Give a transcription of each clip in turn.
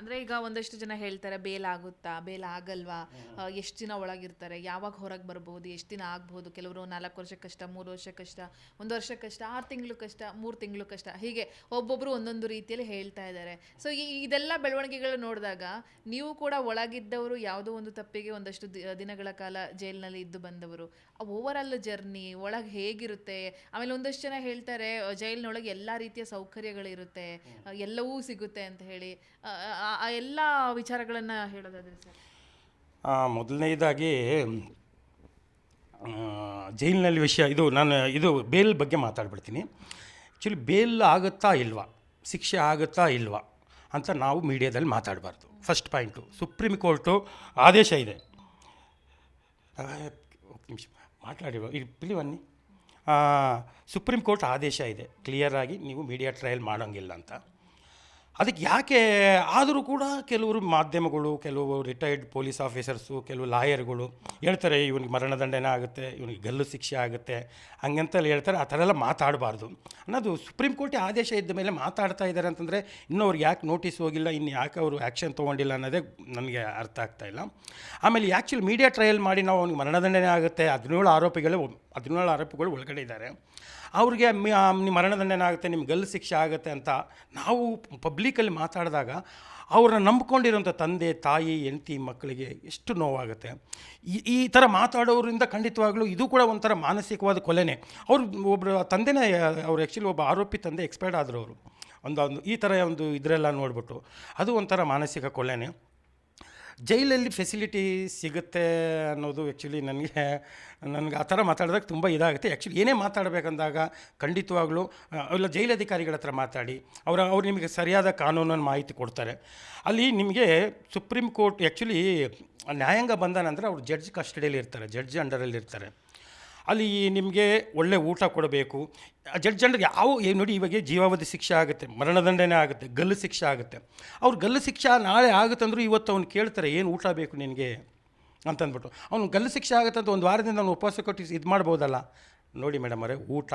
ಅಂದ್ರೆ ಈಗ ಒಂದಷ್ಟು ಜನ ಹೇಳ್ತಾರೆ ಬೇಲ್ ಆಗುತ್ತಾ? ಬೇಲ್ ಆಗಲ್ವಾ? ಎಷ್ಟು ದಿನ ಒಳಗಿರ್ತಾರೆ? ಯಾವಾಗ ಹೊರಗೆ ಬರ್ಬೋದು? ಎಷ್ಟು ದಿನ ಆಗ್ಬೋದು? ಕೆಲವರು ನಾಲ್ಕು ವರ್ಷ ಕಷ್ಟ ಮೂರು ವರ್ಷ ಕಷ್ಟ ಒಂದು ವರ್ಷ ಕಷ್ಟ ಆರು ತಿಂಗಳು ಕಷ್ಟ ಮೂರು ತಿಂಗಳು ಕಷ್ಟ. ಹೀಗೆ ಒಬ್ಬೊಬ್ರು ಒಂದೊಂದು ರೀತಿಯಲ್ಲಿ ಹೇಳ್ತಾ ಇದ್ದಾರೆ. ಸೊ ಈ ಇದೆಲ್ಲ ಬೆಳವಣಿಗೆಗಳು ನೋಡಿದಾಗ ನೀವು ಕೂಡ ಒಳಗಿದ್ದವರು ಯಾವುದೋ ಒಂದು ತಪ್ಪಿಗೆ ಒಂದಷ್ಟು ದಿನಗಳ ಕಾಲ ಜೈಲಿನಲ್ಲಿ ಇದ್ದು ಬಂದವರು. ಓವರ್ ಆಲ್ ಜರ್ನಿ ಒಳಗೆ ಹೇಗಿರುತ್ತೆ? ಆಮೇಲೆ ಒಂದಷ್ಟು ಜನ ಹೇಳ್ತಾರೆ ಜೈಲಿನೊಳಗೆ ಎಲ್ಲ ರೀತಿಯ ಸೌಕರ್ಯಗಳಿರುತ್ತೆ. ಎಲ್ಲವೂ ಸಿಗುತ್ತೆ ಅಂತ ಹೇಳಿ. ಆ- ಎಲ್ಲ ವಿಚಾರಗಳನ್ನು ಹೇಳೋದಾದ್ರೆ ಸರ್? ಮೊದಲನೇದಾಗಿ ಜೈಲಿನಲ್ಲಿ ವಿಷಯ, ಇದು ನಾನು, ಇದು ಬೇಲ್ ಬಗ್ಗೆ ಮಾತಾಡ್ಬಿಡ್ತೀನಿ. ಆ್ಯಕ್ಚುಲಿ ಬೇಲ್ ಆಗುತ್ತಾ ಇಲ್ವಾ? ಶಿಕ್ಷೆ ಆಗುತ್ತಾ ಇಲ್ವಾ? ಅಂತ ನಾವು ಮೀಡಿಯಾದಲ್ಲಿ ಮಾತಾಡಬಾರ್ದು. ಫಸ್ಟ್ ಪಾಯಿಂಟು ಸುಪ್ರೀಂ ಕೋರ್ಟು ಆದೇಶ ಇದೆ. ನಿಮಿಷ, ಮಾತಾಡಿ ಇಲ್ಲಿ ಬನ್ನಿ. ಸುಪ್ರೀಂ ಕೋರ್ಟ್ ಆದೇಶ ಇದೆ. ಕ್ಲಿಯರಾಗಿ ನೀವು ಮೀಡಿಯಾ ಟ್ರಯಲ್ ಮಾಡೋಂಗಿಲ್ಲ ಅಂತ. ಅದಕ್ಕೆ ಯಾಕೆ? ಆದರೂ ಕೂಡ ಕೆಲವರು ಮಾಧ್ಯಮಗಳು, ಕೆಲವು ರಿಟೈರ್ಡ್ ಪೊಲೀಸ್ ಆಫೀಸರ್ಸು ಕೆಲವು ಲಾಯರ್ಗಳು ಹೇಳ್ತಾರೆ, ಇವನಿಗೆ ಮರಣದಂಡನೆ ಆಗುತ್ತೆ, ಇವನಿಗೆ ಗಲ್ಲು ಶಿಕ್ಷೆ ಆಗುತ್ತೆ. ಹಂಗಂತೆಲ್ಲ ಹೇಳ್ತಾರೆ, ಆ ಥರ ಎಲ್ಲ ಮಾತಾಡಬಾರ್ದು. ಅನ್ನೋದು ಸುಪ್ರೀಂ ಕೋರ್ಟ್ ಆದೇಶ ಇದ್ದ ಮೇಲೆ ಮಾತಾಡ್ತಾ ಇದ್ದಾರೆ ಅಂತಂದರೆ, ಇನ್ನೂ ಅವ್ರಿಗೆ ಯಾಕೆ ನೋಟಿಸ್ ಹೋಗಿಲ್ಲ, ಇನ್ನು ಯಾಕೆ ಅವರು ಆ್ಯಕ್ಷನ್ ತೊಗೊಂಡಿಲ್ಲ ಅನ್ನೋದೇ ನನಗೆ ಅರ್ಥ ಆಗ್ತಾ ಇಲ್ಲ. ಆಮೇಲೆ ಆ್ಯಕ್ಚುಲಿ ಮೀಡಿಯಾ ಟ್ರಯಲ್ ಮಾಡಿ ನಾವು ಅವ್ನಿಗೆ ಮರಣದಂಡನೆ ಆಗುತ್ತೆ, ಹದಿನೇಳು ಆರೋಪಿಗಳು ಹದಿನೇಳು ಆರೋಪಿಗಳು ಒಳಗಡೆ ಇದ್ದಾರೆ. ಅವ್ರಿಗೆ ಮರಣದಂಡನೆ ಆಗುತ್ತೆ, ನಿಮ್ಗೆ ಗಲ್ಲು ಶಿಕ್ಷೆ ಆಗುತ್ತೆ ಅಂತ ನಾವು ಪಬ್ಲಿಕಲ್ಲಿ ಮಾತಾಡಿದಾಗ ಅವ್ರನ್ನ ನಂಬ್ಕೊಂಡಿರೋಂಥ ತಂದೆ, ತಾಯಿ, ಹೆಂಡತಿ ಮಕ್ಕಳಿಗೆ ಎಷ್ಟು ನೋವಾಗುತ್ತೆ. ಈ ಈ ಥರ ಮಾತಾಡೋರಿಂದ ಖಂಡಿತವಾಗ್ಲೂ ಇದು ಕೂಡ ಒಂಥರ ಮಾನಸಿಕವಾದ ಕೊಲೆನೇ. ಅವ್ರು ಒಬ್ಬರು ತಂದೆನೇ, ಅವ್ರು ಆ್ಯಕ್ಚುಲಿ ಒಬ್ಬ ಆರೋಪಿ ತಂದೆ ಎಕ್ಸ್ಪೈರ್ಡ್ ಆದರು ಅವರು. ಒಂದು ಈ ಥರ ಒಂದು ಇದರೆಲ್ಲ ನೋಡಿಬಿಟ್ಟು ಅದು ಒಂಥರ ಮಾನಸಿಕ ಕೊಲೆನೇ. ಜೈಲಲ್ಲಿ ಫೆಸಿಲಿಟಿ ಸಿಗುತ್ತೆ ಅನ್ನೋದು ಆ್ಯಕ್ಚುಲಿ ನನಗೆ ನನಗೆ ಆ ಥರ ಮಾತಾಡಿದಾಗ ತುಂಬ ಇದಾಗುತ್ತೆ. ಆ್ಯಕ್ಚುಲಿ ಏನೇ ಮಾತಾಡಬೇಕಂದಾಗ ಖಂಡಿತವಾಗ್ಲೂ ಇಲ್ಲ ಜೈಲಧಿಕಾರಿಗಳ ಹತ್ರ ಮಾತಾಡಿ, ಅವರ, ಅವ್ರು ನಿಮಗೆ ಸರಿಯಾದ ಕಾನೂನನ್ನು ಮಾಹಿತಿ ಕೊಡ್ತಾರೆ. ಅಲ್ಲಿ ನಿಮಗೆ ಸುಪ್ರೀಂ ಕೋರ್ಟ್ ಆ್ಯಕ್ಚುಲಿ ನ್ಯಾಯಾಂಗ ಬಂದ ನಂತರ ಅವ್ರು ಜಡ್ಜ್ ಕಸ್ಟಡಿಯಲ್ಲಿ ಇರ್ತಾರೆ ಜಡ್ಜ್ ಅಂಡರಲ್ಲಿ ಇರ್ತಾರೆ. ಅಲ್ಲಿ ನಿಮಗೆ ಒಳ್ಳೆ ಊಟ ಕೊಡಬೇಕು. ಜಡ್ ಜನರಿಗೆ ಯಾವ ಏನು ನೋಡಿ ಇವಾಗ ಜೀವಾವಧಿ ಶಿಕ್ಷೆ ಆಗುತ್ತೆ, ಮರಣದಂಡನೆ ಆಗುತ್ತೆ, ಗಲ್ಲು ಶಿಕ್ಷೆ ಆಗುತ್ತೆ. ಅವ್ರು ಗಲ್ಲು ಶಿಕ್ಷೆ ನಾಳೆ ಆಗುತ್ತೆ ಅಂದರೂ ಇವತ್ತು ಅವ್ನು ಕೇಳ್ತಾರೆ, ಏನು ಊಟ ಬೇಕು ನಿನಗೆ? ಅಂತಂದ್ಬಿಟ್ಟು. ಅವ್ನು ಗಲ್ಲು ಶಿಕ್ಷೆ ಆಗುತ್ತೆ ಒಂದು ವಾರದಿಂದ ಅವ್ನು ಉಪವಾಸ ಕೊಟ್ಟು ಇದು ಮಾಡ್ಬೋದಲ್ಲ. ನೋಡಿ ಮೇಡಮ್ ಅವರೇ, ಊಟ,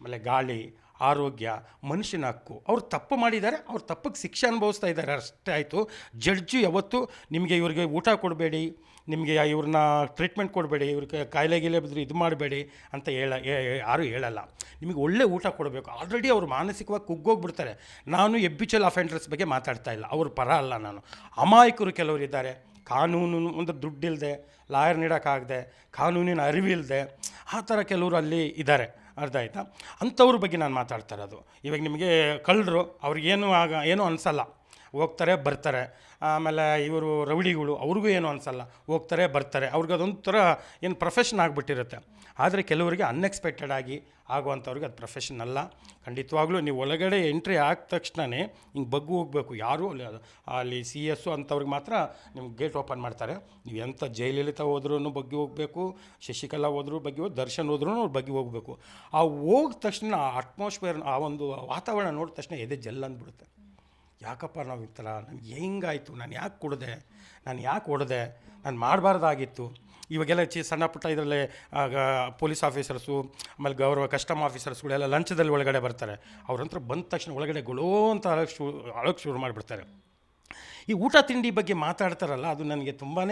ಆಮೇಲೆ ಗಾಳಿ ಆರೋಗ್ಯ, ಮನುಷ್ಯನ ಹಕ್ಕು. ಅವ್ರು ತಪ್ಪು ಮಾಡಿದ್ದಾರೆ, ಅವ್ರು ತಪ್ಪಿಗೆ ಶಿಕ್ಷೆ ಅನುಭವಿಸ್ತಾ ಇದ್ದಾರೆ. ಅಷ್ಟೇ ಆಯಿತು. ಜಡ್ಜು ಯಾವತ್ತು ನಿಮಗೆ ಇವ್ರಿಗೆ ಊಟ ಕೊಡಬೇಡಿ, ನಿಮಗೆ ಇವ್ರನ್ನ ಟ್ರೀಟ್ಮೆಂಟ್ ಕೊಡಬೇಡಿ, ಇವ್ರಿಗೆ ಕಾಯಿಲೆ ಗೀಲೆ ಬಿದ್ದರೆ ಇದು ಮಾಡಬೇಡಿ ಅಂತ ಹೇಳ ಯಾರೂ ಹೇಳಲ್ಲ. ನಿಮಗೆ ಒಳ್ಳೆ ಊಟ ಕೊಡಬೇಕು. ಆಲ್ರೆಡಿ ಅವರು ಮಾನಸಿಕವಾಗಿ ಕುಗ್ಗೋಗ್ಬಿಡ್ತಾರೆ. ನಾನು ಎಬ್ಬಿಚಲ್ ಅಫೆಂಡರ್ಸ್ ಬಗ್ಗೆ ಮಾತಾಡ್ತಾ ಇಲ್ಲ. ಅವ್ರ ಪರ ಅಲ್ಲ ನಾನು. ಅಮಾಯಕರು ಕೆಲವರು ಇದ್ದಾರೆ. ಕಾನೂನು ಒಂದು ದುಡ್ಡಿಲ್ಲದೆ ಲಾಯರ್ ನೀಡೋಕ್ಕಾಗದೆ, ಕಾನೂನಿನ ಅರಿವಿಲ್ಲದೆ ಆ ಥರ ಕೆಲವರು ಅಲ್ಲಿ ಇದ್ದಾರೆ. ಅರ್ಥ ಆಯಿತಾ? ಅಂಥವ್ರ ಬಗ್ಗೆ ನಾನು ಮಾತಾಡ್ತಾ ಇರೋದು. ಇವಾಗ ನಿಮಗೆ ಕಳ್ಳರು ಅವ್ರಿಗೇನು ಆಗ ಏನೂ ಅನಿಸಲ್ಲ. ಹೋಗ್ತಾರೆ, ಬರ್ತಾರೆ. ಆಮೇಲೆ ಇವರು ರೌಡಿಗಳು, ಅವ್ರಿಗೂ ಏನು ಅನಿಸಲ್ಲ. ಹೋಗ್ತಾರೆ, ಬರ್ತಾರೆ. ಅವ್ರಿಗೆ ಅದೊಂಥರ ಏನು ಪ್ರೊಫೆಷನ್ ಆಗಿಬಿಟ್ಟಿರುತ್ತೆ. ಆದರೆ ಕೆಲವರಿಗೆ ಅನ್ಎಕ್ಸ್ಪೆಕ್ಟೆಡ್ ಆಗಿ ಆಗುವಂಥವ್ರಿಗೆ ಅದು ಪ್ರೊಫೆಷನ್ ಅಲ್ಲ. ಖಂಡಿತವಾಗ್ಲೂ ನೀವು ಒಳಗಡೆ ಎಂಟ್ರಿ ಆದ ತಕ್ಷಣವೇ ಹಿಂಗೆ ಬಗ್ಗು ಹೋಗಬೇಕು. ಯಾರು ಅಲ್ಲಿ ಅಲ್ಲಿ ಸಿ ಎಸ್ಸು ಅಂಥವ್ರಿಗೆ ಮಾತ್ರ ನಿಮ್ಗೆ ಗೇಟ್ ಓಪನ್ ಮಾಡ್ತಾರೆ. ನೀವು ಎಂಥ ಜಯಲಲಿತಾ ಹೋದ್ರೂ ಬಗ್ಗೆ ಹೋಗಬೇಕು, ಶಶಿಕಲಾ ಹೋದ್ರು ಬಗ್ಗೆ ಹೋಗಿ ದರ್ಶನ್ ಹೋದ್ರೂ ಅವ್ರು ಬಗ್ಗೆ ಹೋಗಬೇಕು. ಆ ಹೋದ ತಕ್ಷಣ ಆ ಅಟ್ಮಾಸ್ಫಿಯರ್ ಆ ಒಂದು ವಾತಾವರಣ ನೋಡಿದ ತಕ್ಷಣ ಎದೆ ಜಲ್ ಅಂದ್ಬಿಡುತ್ತೆ. ಯಾಕಪ್ಪ ನಾವು ಈ ಥರ? ನನಗೆ ಹೆಂಗಾಯಿತು? ನಾನು ಯಾಕೆ ಕೊಡದೆ? ನಾನು ಯಾಕೆ ಹೊಡೆದೆ ನಾನು ಮಾಡಬಾರ್ದಾಗಿತ್ತು. ಇವಾಗೆಲ್ಲ ಚಿ ಸಣ್ಣ ಪುಟ್ಟ ಇದರಲ್ಲೇ ಪೊಲೀಸ್ ಆಫೀಸರ್ಸು, ಆಮೇಲೆ ಗೌರವ ಕಸ್ಟಮ್ ಆಫೀಸರ್ಸ್ಗಳೆಲ್ಲ ಲಂಚದಲ್ಲಿ ಒಳಗಡೆ ಬರ್ತಾರೆ. ಅವ್ರ ಹತ್ರ ಬಂದ ತಕ್ಷಣ ಒಳಗಡೆ ಗೊಳೋ ಅಂತ ಅಳಕ್ಕೆ ಶು ಅಳಕ್ಕೆ ಶುರು ಮಾಡಿಬಿಡ್ತಾರೆ. ಈ ಊಟ ತಿಂಡಿ ಬಗ್ಗೆ ಮಾತಾಡ್ತಾರಲ್ಲ, ಅದು ನನಗೆ ತುಂಬಾ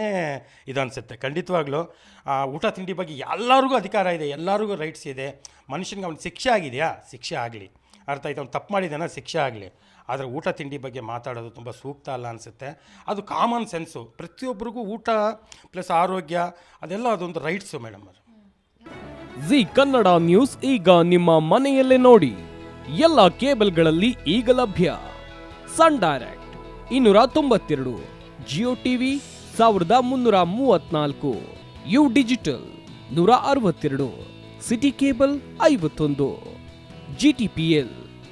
ಇದು ಅನಿಸುತ್ತೆ. ಖಂಡಿತವಾಗ್ಲೂ, ಆ, ಊಟ ತಿಂಡಿ ಬಗ್ಗೆ ಎಲ್ಲರಿಗೂ ಅಧಿಕಾರ ಇದೆ, ಎಲ್ಲರಿಗೂ ರೈಟ್ಸ್ ಇದೆ. ಮನುಷ್ಯನಿಗೆ ಅವ್ನು ಶಿಕ್ಷೆ ಆಗಿದೆಯಾ? ಶಿಕ್ಷೆ ಆಗಲಿ. ಅರ್ಥ ಆಯ್ತು, ಅವ್ನು ತಪ್ಪು ಮಾಡಿದ್ದಾನೆ ಶಿಕ್ಷೆ ಆಗಲಿ. ಆದರೆ ಊಟ ತಿಂಡಿ ಬಗ್ಗೆ ಮಾತಾಡೋದು ತುಂಬ ಸೂಕ್ತ ಅಲ್ಲ ಅನಿಸುತ್ತೆ. ಅದು ಕಾಮನ್ ಸೆನ್ಸು ಪ್ರತಿಯೊಬ್ಬರಿಗೂ ಊಟ ಪ್ಲಸ್ ಆರೋಗ್ಯ, ಅದೆಲ್ಲ ಅದೊಂದು ರೈಟ್ಸು ಮೇಡಮ್ ಅದು ಜಿ ಕನ್ನಡ ನ್ಯೂಸ್ ಈಗ ನಿಮ್ಮ ಮನೆಯಲ್ಲೇ ನೋಡಿ. ಎಲ್ಲ ಕೇಬಲ್ಗಳಲ್ಲಿ ಈಗ ಲಭ್ಯ. ಸನ್ ಡೈರೆಕ್ಟ್ ಇನ್ನೂರ ತೊಂಬತ್ತೆರಡು, ಜಿಯೋ ಟಿವಿ ಸಾವಿರದ ಮುನ್ನೂರ ಮೂವತ್ನಾಲ್ಕು, ಯು ಡಿಜಿಟಲ್ ನೂರ ಅರವತ್ತೆರಡು, ಸಿಟಿ ಕೇಬಲ್ ಐವತ್ತೊಂದು ಜಿಟಿಪಿಎಲ್